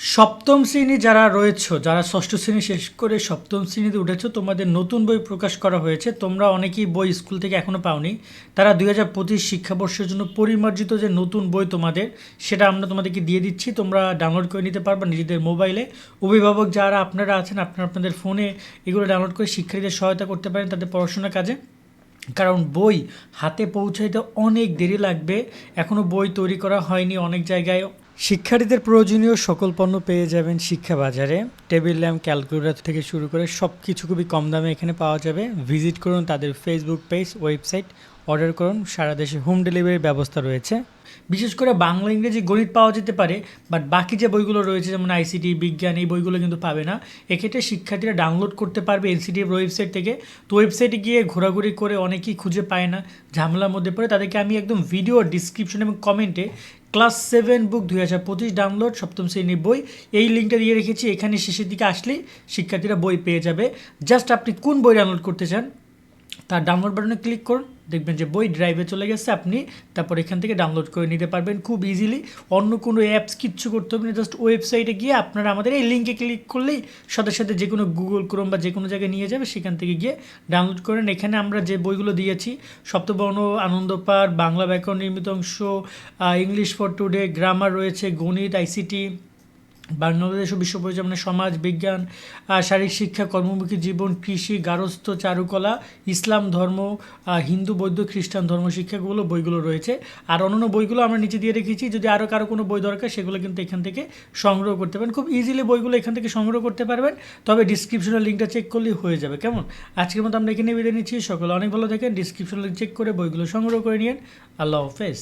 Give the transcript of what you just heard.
সপ্তম শ্রেণি যারা রয়েছে, যারা ষষ্ঠ শ্রেণি শেষ করে সপ্তম শ্রেণীতে উঠেছো, তোমাদের নতুন বই প্রকাশ করা হয়েছে। তোমরা অনেকেই বই স্কুল থেকে এখনও পাওনি। তারা দুই হাজার পঁচিশ শিক্ষাবর্ষের জন্য পরিমার্জিত যে নতুন বই তোমাদের, সেটা আমরা তোমাদেরকে দিয়ে দিচ্ছি। তোমরা ডাউনলোড করে নিতে পারবে নিজেদের মোবাইলে। অভিভাবক যারা আপনারা আছেন, আপনারা আপনাদের ফোনে এগুলো ডাউনলোড করে শিক্ষার্থীদের সহায়তা করতে পারেন তাদের পড়াশোনার কাজে। কারণ বই হাতে পৌঁছাইতে অনেক দেরি লাগবে। এখনও বই তৈরি করা হয়নি অনেক জায়গায়। শিক্ষার্থীদের প্রয়োজনীয় সকল পণ্য পেয়ে যাবেন শিক্ষা বাজারে। টেবিল ল্যাম্প, ক্যালকুলেটর থেকে শুরু করে সব কিছু খুবই কম দামে এখানে পাওয়া যাবে। ভিজিট করুন তাদের ফেসবুক পেজ ওয়েবসাইট অর্ডার করুন। সারা দেশে হোম ডেলিভারির ব্যবস্থা রয়েছে। বিশেষ করে বাংলা ইংরেজি গণিত পাওয়া যেতে পারে বাট বাকি যে বইগুলো রয়েছে, যেমন আইসিটি বিজ্ঞান, এই বইগুলো কিন্তু পাবে না। এক্ষেত্রে শিক্ষার্থীরা ডাউনলোড করতে পারবে এনসিটিএফ ওয়েবসাইট থেকে। তো ওয়েবসাইটে গিয়ে ঘোরাঘুরি করে অনেকেই খুঁজে পায় না, ঝামেলার মধ্যে পড়ে। তাদেরকে আমি একদম ভিডিও ডিসক্রিপশন এবং কমেন্টে ক্লাস সেভেন বুক দুই হাজার পঁচিশ ডাউনলোড সপ্তম শ্রেণির বই, এই লিঙ্কটা দিয়ে রেখেছি। এখানে শেষের দিকে আসলেই শিক্ষার্থীরা বই পেয়ে যাবে। জাস্ট আপনি কোন বই ডাউনলোড করতে চান, তার ডাউনলোড বাটনে ক্লিক করুন। দেখবেন যে বই ড্রাইভে চলে গেছে আপনি, তারপর এখান থেকে ডাউনলোড করে নিতে পারবেন খুব ইজিলি অন্য কোনো অ্যাপস কিচ্ছু করতে হবে না জাস্ট ওয়েবসাইটে গিয়ে আপনারা আমাদের এই লিঙ্কে ক্লিক করলেই সাথে সাথে যে কোনো গুগল ক্রোম বা যে কোনো জায়গায় নিয়ে যাবে, সেখান থেকে গিয়ে ডাউনলোড করেন এখানে আমরা যে বইগুলো দিয়েছি, সপ্তবর্ণ, আনন্দপাঠ, বাংলা ব্যাকরণ নির্মিত অংশ ইংলিশ ফর টুডে গ্রামার রয়েছে, গণিত আইসিটি বাংলাদেশ বিশ্ব পরিচালনা সমাজ, বিজ্ঞান শারীরিক শিক্ষা, কর্মমুখী জীবন, কৃষি, গারস্থ, চারুকলা, ইসলাম, ধর্ম হিন্দু, বৌদ্ধ, খ্রিস্টান ধর্ম, শিক্ষাগুলো বইগুলো রয়েছে। আর অন্যান্য বইগুলো আমরা নিচে দিয়ে রেখেছি। যদি আরও কারও কোনো বই দরকার, সেগুলো কিন্তু এখান থেকে সংগ্রহ করতে পারেন। খুব ইজিলি বইগুলো এখান থেকে সংগ্রহ করতে পারবেন। তবে ডিসক্রিপশনের লিঙ্কটা চেক করলেই হয়ে যাবে। কেমন? আজকের মতো আমরা এখানে বিদায় নিচ্ছি। সকলে অনেক ভালো থাকেন। ডিসক্রিপশন লিঙ্ক চেক করে বইগুলো সংগ্রহ করে নিন আল্লাহ হাফেজ।